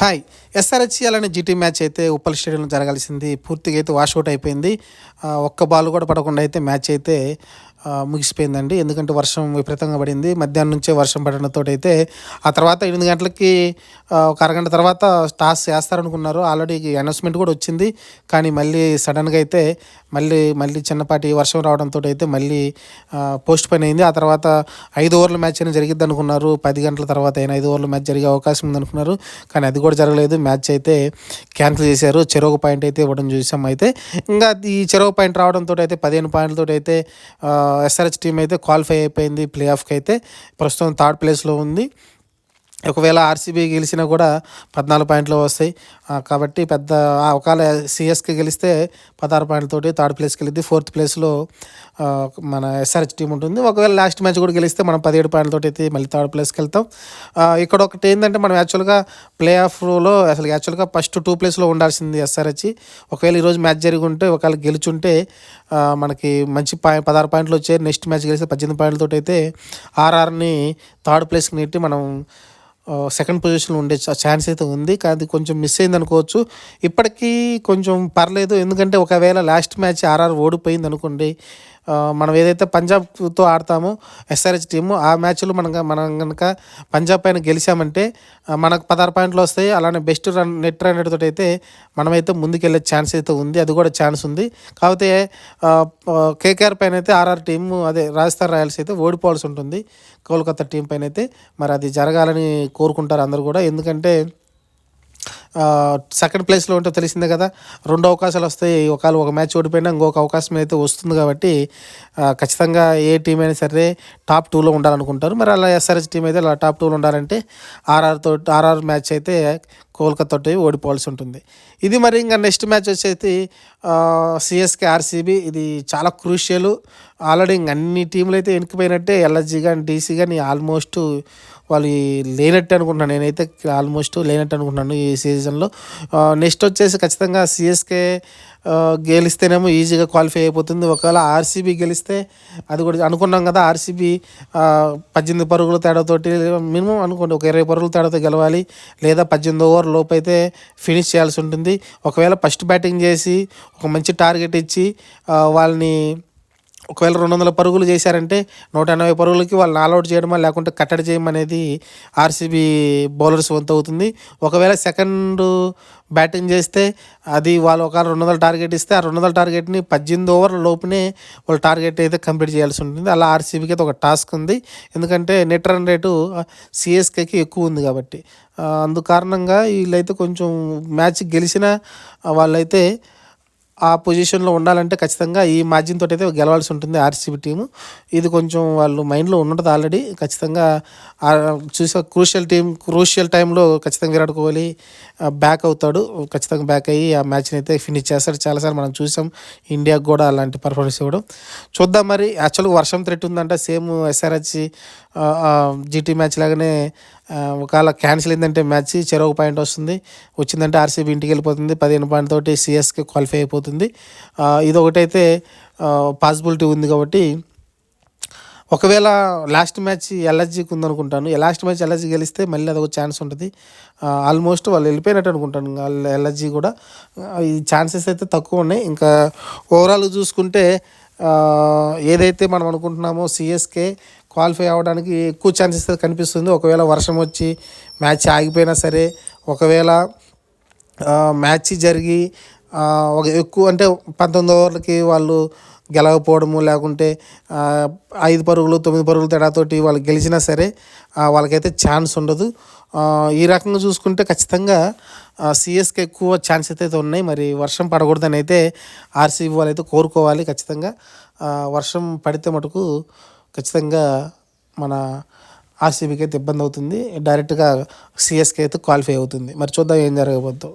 Hi. ఎస్ఆర్హెచ్ఎల్ అనే GT match అయితే ఉప్పల్ స్టేడియంలో జరగాల్సింది. పూర్తిగా అయితే వాషౌట్ అయిపోయింది. ఒక్క బాల్ కూడా పడకుండా అయితే మ్యాచ్ అయితే ముగిసిపోయిందండి. ఎందుకంటే వర్షం విపరీతంగా పడింది. మధ్యాహ్నం నుంచే వర్షం పడడంతో అయితే ఆ తర్వాత ఎనిమిది గంటలకి ఒక అరగంట తర్వాత టాస్ చేస్తారనుకున్నారు. ఆల్రెడీ అనౌన్స్మెంట్ కూడా వచ్చింది. కానీ మళ్ళీ సడన్గా అయితే మళ్ళీ మళ్ళీ చిన్నపాటి వర్షం రావడంతో అయితే మళ్ళీ పోస్ట్ పోయిన్ అయింది. ఆ తర్వాత ఐదు ఓవర్ల మ్యాచ్ అయినా జరిగిద్ది అనుకున్నారు పది గంటల తర్వాత అయినా ఐదు ఓవర్ల మ్యాచ్ జరిగే అవకాశం ఉందనుకున్నారు. కానీ అది కూడా జరగలేదు. మ్యాచ్ అయితే క్యాన్సిల్ చేశారు. చెరొక పాయింట్ అయితే ఇవ్వడం చూసాం అయితే. ఇంకా ఈ చెరొక పాయింట్ రావడంతో అయితే పదిహేను పాయింట్లతో అయితే ఎస్ఆర్హెచ్ టీం అయితే క్వాలిఫై అయిపోయింది. ప్లే ఆఫ్కి అయితే ప్రస్తుతం థర్డ్ ప్లేస్లో ఉంది. ఒకవేళ ఆర్సీబీ గెలిచినా కూడా పద్నాలుగు పాయింట్లు వస్తాయి. కాబట్టి పెద్ద ఒకవేళ సిఎస్కే గెలిస్తే పదహారు పాయింట్లతోటి థర్డ్ ప్లేస్కి వెళ్ళింది ఫోర్త్ ప్లేస్లో మన ఎస్ఆర్హెచ్ టీం ఉంటుంది. ఒకవేళ లాస్ట్ మ్యాచ్ కూడా గెలిస్తే మనం పదిహేడు పాయింట్లతో అయితే మళ్ళీ థర్డ్ ప్లేస్కి వెళ్తాం. ఇక్కడ ఒకటి ఏంటంటే మనం యాక్చువల్గా ప్లే ఆఫ్లో అసలు యాక్చువల్గా ఫస్ట్ టూ ప్లేస్లో ఉండాల్సింది ఎస్ఆర్హెచ్ ఒకవేళ ఈరోజు మ్యాచ్ జరిగి ఉంటే ఒకవేళ గెలుచుంటే మనకి మంచి పాయింట్ పదహారు పాయింట్లు వచ్చాయి. నెక్స్ట్ మ్యాచ్ గెలిస్తే పద్దెనిమిది పాయింట్లతో అయితే ఆర్ఆర్ని థర్డ్ ప్లేస్కి నెట్టి మనం సెకండ్ పొజిషన్లో ఉండే ఛాన్స్ అయితే ఉంది. కానీ కొంచెం మిస్ అయింది అనుకోవచ్చు. ఇప్పటికీ కొంచెం పర్లేదు. ఎందుకంటే ఒకవేళ లాస్ట్ మ్యాచ్ ఆర్ఆర్ ఓడిపోయింది అనుకోండి మనం ఏదైతే పంజాబ్తో ఆడతామో ఎస్ఆర్హెచ్ టీము ఆ మ్యాచ్లో మనం మనం కనుక పంజాబ్ పైన గెలిచామంటే మనకు పదహారు పాయింట్లు వస్తాయి. అలానే బెస్ట్ రన్ నెట్ రన్ తోటి అయితే మనమైతే ముందుకెళ్ళే ఛాన్స్ అయితే ఉంది. అది కూడా ఛాన్స్ ఉంది. కాకపోతే కేకేఆర్ పైన అయితే ఆర్ఆర్ టీము అదే రాజస్థాన్ రాయల్స్ అయితే ఓడిపోవాల్సి ఉంటుంది. కోల్కతా టీం పైన అయితే మరి అది జరగాలని కోరుకుంటారు అందరూ కూడా. ఎందుకంటే సెకండ్ ప్లేస్లో ఉంటే తెలిసిందే కదా రెండు అవకాశాలు వస్తాయి. ఒకవేళ ఒక మ్యాచ్ ఓడిపోయినా ఇంకొక అవకాశం అయితే వస్తుంది కాబట్టి ఖచ్చితంగా ఏ టీం అయినా సరే టాప్ టూలో ఉండాలనుకుంటారు. మరి అలా ఎస్ఆర్హెచ్ టీం అయితే అలా టాప్ టూలో ఉండాలంటే ఆర్ఆర్తో ఆర్ఆర్ మ్యాచ్ అయితే కోల్కతా ఓడిపోవాల్సి ఉంటుంది. ఇది మరి ఇంకా నెక్స్ట్ మ్యాచ్ వచ్చేసి సిఎస్కే ఆర్సీబీ ఇది చాలా క్రూషియల్. ఆల్రెడీ ఇంక అన్ని టీంలు అయితే వెనుకపోయినట్టే ఎల్ఎస్జీ కానీ డీసీ కానీ ఆల్మోస్ట్ వాళ్ళు లేనట్టు అనుకుంటున్నాను. నేనైతే ఆల్మోస్ట్ లేనట్టు అనుకుంటున్నాను ఈ సీజన్లో. నెక్స్ట్ వచ్చేసి ఖచ్చితంగా సిఎస్కే గెలిస్తేనేమో ఈజీగా క్వాలిఫై అయిపోతుంది. ఒకవేళ ఆర్సీబీ గెలిస్తే అది కూడా అనుకున్నాం కదా ఆర్సీబీ పద్దెనిమిది పరుగుల తేడాతోటి మినిమం అనుకోండి ఒక ఇరవై పరుగుల తేడాతో గెలవాలి లేదా పద్దెనిమిది ఓవర్ లోపు అయితే ఫినిష్ చేయాల్సి ఉంటుంది. ఒకవేళ ఫస్ట్ బ్యాటింగ్ చేసి ఒక మంచి టార్గెట్ ఇచ్చి వాళ్ళని ఒకవేళ రెండు వందల పరుగులు చేశారంటే నూట ఎనభై పరుగులకి వాళ్ళని ఆల్అౌట్ చేయడమా లేకుంటే కట్టడి చేయడం అనేది ఆర్సీబీ బౌలర్స్ వంతు అవుతుంది. ఒకవేళ సెకండ్ బ్యాటింగ్ చేస్తే అది వాళ్ళు ఒక రెండు వందల టార్గెట్ ఇస్తే ఆ రెండు వందల టార్గెట్ని పద్దెనిమిది ఓవర్ల లోపునే వాళ్ళ టార్గెట్ అయితే కంప్లీట్ చేయాల్సి ఉంటుంది. అలా ఆర్సీబీకి అయితే ఒక టాస్క్ ఉంది. ఎందుకంటే నెట్ రన్ రేటు సిఎస్కేకి ఎక్కువ ఉంది కాబట్టి అందుకారణంగా అందు కారణంగా వీళ్ళైతే కొంచెం మ్యాచ్ గెలిచిన వాళ్ళైతే ఆ పొజిషన్లో ఉండాలంటే ఖచ్చితంగా ఈ మార్జిన్ తోటి అయితే గెలవాల్సి ఉంటుంది ఆర్సీబీ టీము ఇది కొంచెం వాళ్ళు మైండ్లో ఉన్నది ఆల్రెడీ ఖచ్చితంగా ఆ చూసే క్రూషియల్ టీం క్రూషియల్ టైంలో ఖచ్చితంగా విరాట్ కోహ్లీ బ్యాక్ అవుతాడు. ఖచ్చితంగా బ్యాక్ అయ్యి ఆ మ్యాచ్ని అయితే ఫినిష్ చేస్తాడు. చాలాసార్లు మనం చూసాం ఇండియాకి కూడా అలాంటి పర్ఫార్మెన్స్ ఇవ్వడం. చూద్దాం మరి. యాక్చువల్గా వర్షం థ్రెట్ ఉందంట. సేమ్ ఎస్ఆర్హెచ్ జీటీ మ్యాచ్ లాగానే ఒకవేళ క్యాన్సిల్ అయిందంటే మ్యాచ్ చెరొక పాయింట్ వస్తుంది. వచ్చిందంటే ఆర్సీబీ ఇంటికి వెళ్ళిపోతుంది. పదిహేను పాయింట్ తోటి సిఎస్కి క్వాలిఫై అయిపోతుంది. ఇది ఒకటైతే పాసిబిలిటీ ఉంది కాబట్టి ఒకవేళ లాస్ట్ మ్యాచ్ ఎల్ఎస్జీకి ఉందనుకుంటాను. లాస్ట్ మ్యాచ్ ఎల్ఎస్జీ గెలిస్తే మళ్ళీ అదొక ఛాన్స్ ఉంటుంది. ఆల్మోస్ట్ వాళ్ళు వెళ్ళిపోయినట్టు అనుకుంటాను. వాళ్ళు ఎల్ఎస్జీ కూడా ఈ ఛాన్సెస్ అయితే తక్కువ ఉన్నాయి. ఇంకా ఓవరాల్ చూసుకుంటే ఏదైతే మనం అనుకుంటున్నామో సిఎస్కే క్వాలిఫై అవ్వడానికి ఎక్కువ ఛాన్సెస్ అయితే కనిపిస్తుంది. ఒకవేళ వర్షం వచ్చి మ్యాచ్ ఆగిపోయినా సరే ఒకవేళ మ్యాచ్ జరిగి ఒక ఎక్కువ అంటే పంతొమ్మిది ఓవర్లకి వాళ్ళు గెలవకపోవడము లేకుంటే ఐదు పరుగులు తొమ్మిది పరుగులు తేడాతోటి వాళ్ళు గెలిచినా సరే వాళ్ళకైతే ఛాన్స్ ఉండదు. ఈ రకంగా చూసుకుంటే ఖచ్చితంగా సిఎస్కి ఎక్కువ ఛాన్సెస్ అయితే ఉన్నాయి. మరి వర్షం పడకూడదని అయితే ఆర్సీబీ వాళ్ళు అయితే కోరుకోవాలి ఖచ్చితంగా. వర్షం పడితే మటుకు ఖచ్చితంగా మన ఆర్సీబీకి అయితే ఇబ్బంది అవుతుంది. డైరెక్ట్గా సిఎస్కే అయితే క్వాలిఫై అవుతుంది. మరి చూద్దాం ఏం జరగబోద్దు.